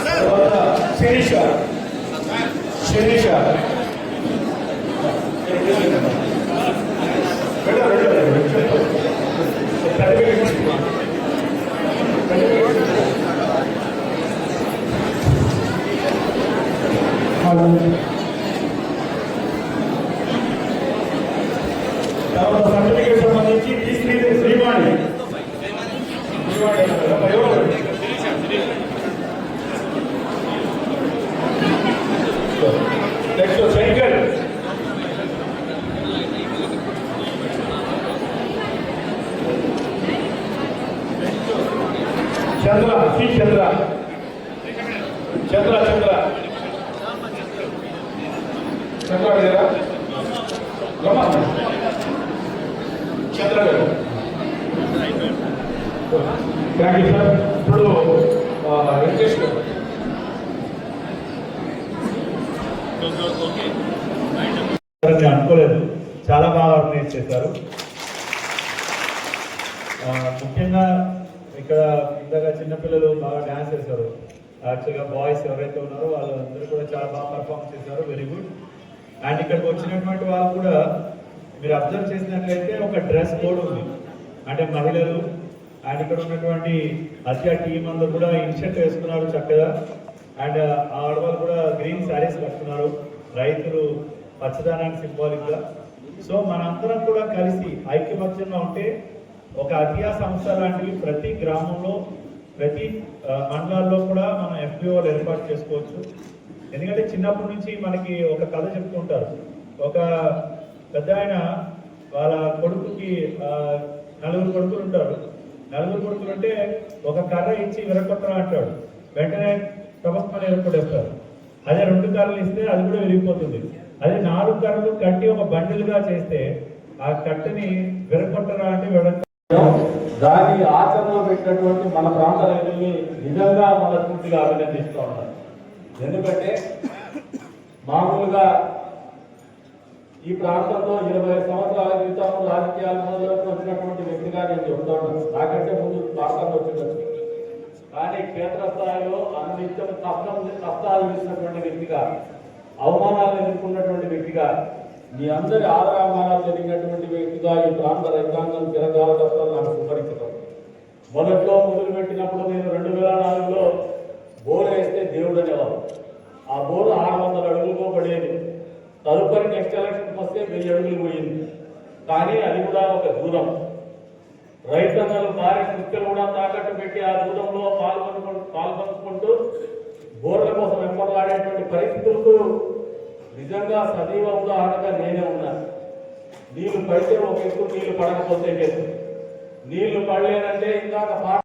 Sir తర్వాత certificate సంబంధించి Srivani Srivani next Shankar Chandra C Chandra. Chandra Chandra. Chandra గారా. రమ చంద్ర గారు. థ్యాంక్ యూ సార్ ఇప్పుడు ఆ, వెంకటేష్ గారు. నేను అనుకోలేదు చాలా బాగా ఆర్గనైజ్ చేశారు. ముఖ్యంగా ఇక్కడ ఇందాక చిన్నపిల్లలు బాగా డ్యాన్స్ చేశారు. యాక్చువల్గా బాయ్స్ ఎవరైతే ఉన్నారో వాళ్ళందరూ కూడా చాలా బాగా పర్ఫామ్ చేశారు వెరీ గుడ్ అండ్ ఇక్కడికి వచ్చినటువంటి వాళ్ళు కూడా మీరు అబ్జర్వ్ చేసినట్లయితే ఒక డ్రెస్ కోడ్ ఉంది. అంటే మహిళలు అండ్ ఇక్కడ ఉన్నటువంటి అత్య టీం అందరూ కూడా ఇన్షర్ట్ వేసుకున్నారు చక్కగా. అండ్ ఆ ఆడవాళ్ళు కూడా గ్రీన్ శారీస్ కట్టుకున్నారు. రైతులు పచ్చదనానికి సింబాలిక్గా. సో మనందరం కూడా కలిసి ఐక్యపక్షంగా ఉంటే ఒక అతియా సంస్థ లాంటివి ప్రతి గ్రామంలో ప్రతి మండలాల్లో కూడా మనం ఎఫ్పిఓలు ఏర్పాటు చేసుకోవచ్చు. ఎందుకంటే చిన్నప్పటి నుంచి మనకి ఒక కథ చెప్తుంటారు ఒక పెద్ద ఆయన వాళ్ళ కొడుకుకి నలుగురు కొడుకులు ఉంటారు. నలుగురు కొడుకులు ఉంటే ఒక కర్ర ఇచ్చి విరగొట్టరా అంటాడు. వెంటనే తపస్మని ఏర్పడేస్తారు అదే రెండు కర్రలు ఇస్తే అది కూడా విరిగిపోతుంది. అదే నాలుగు కర్రలు కట్టి ఒక బండిల్గా చేస్తే ఆ కట్టని విరగొట్టరా అంటే దాని దాన్ని పెట్టినటువంటి మన ప్రాంత రైతుల్ని నిజంగా మనస్ఫూర్తిగా అభినందిస్తూ ఉన్నారు ఎందుకంటే మామూలుగా ఈ ప్రాంతంలో ఇరవై సంవత్సరాల క్రితం రాజకీయాల్లోకి వచ్చినటువంటి వ్యక్తిగా నేను చెబుతాను నాకంటే ముందు ప్రాంతంలో వచ్చినట్టు కానీ క్షేత్రస్థాయిలో అనునిత్యం కష్టం కష్టాలు ఇచ్చినటువంటి వ్యక్తిగా అవమానాలు ఎదుర్కొన్నటువంటి వ్యక్తిగా మీ అందరి ఆదరామానాలు జరిగినటువంటి వ్యక్తిగా ఈ ప్రాంత రైతాంగం తిరగాల కష్టాలు నాకు సుపరిచితం. మొదట్లో మొదలు పెట్టినప్పుడు నేను రెండు వేల నాలుగులో బోర్ వేస్తే దేవుడు అనేవారు ఆ బోరు ఆరు వందల అడుగులతో పడేది. తదుపరి నెక్స్ట్ ఎలక్షన్కి వస్తే వెయ్యి అడుగులు పోయింది. కానీ అది కూడా ఒక దూరం. రైతన్నలు భారీ కృత్యం కూడా తాకట్టు పెట్టి ఆ దూరంలో పాల్గొను పాల్గొనుకుంటూ బోర్ల కోసం వెంపలాడేటువంటి పరిస్థితులకు నిజంగా సజీవ ఉదాహరణగా నేనే ఉన్నా. నీళ్ళు పడితే ఒక ఎక్కువ నీళ్ళు పడకపోతే నీళ్ళు పడలేదంటే ఇందాక పాట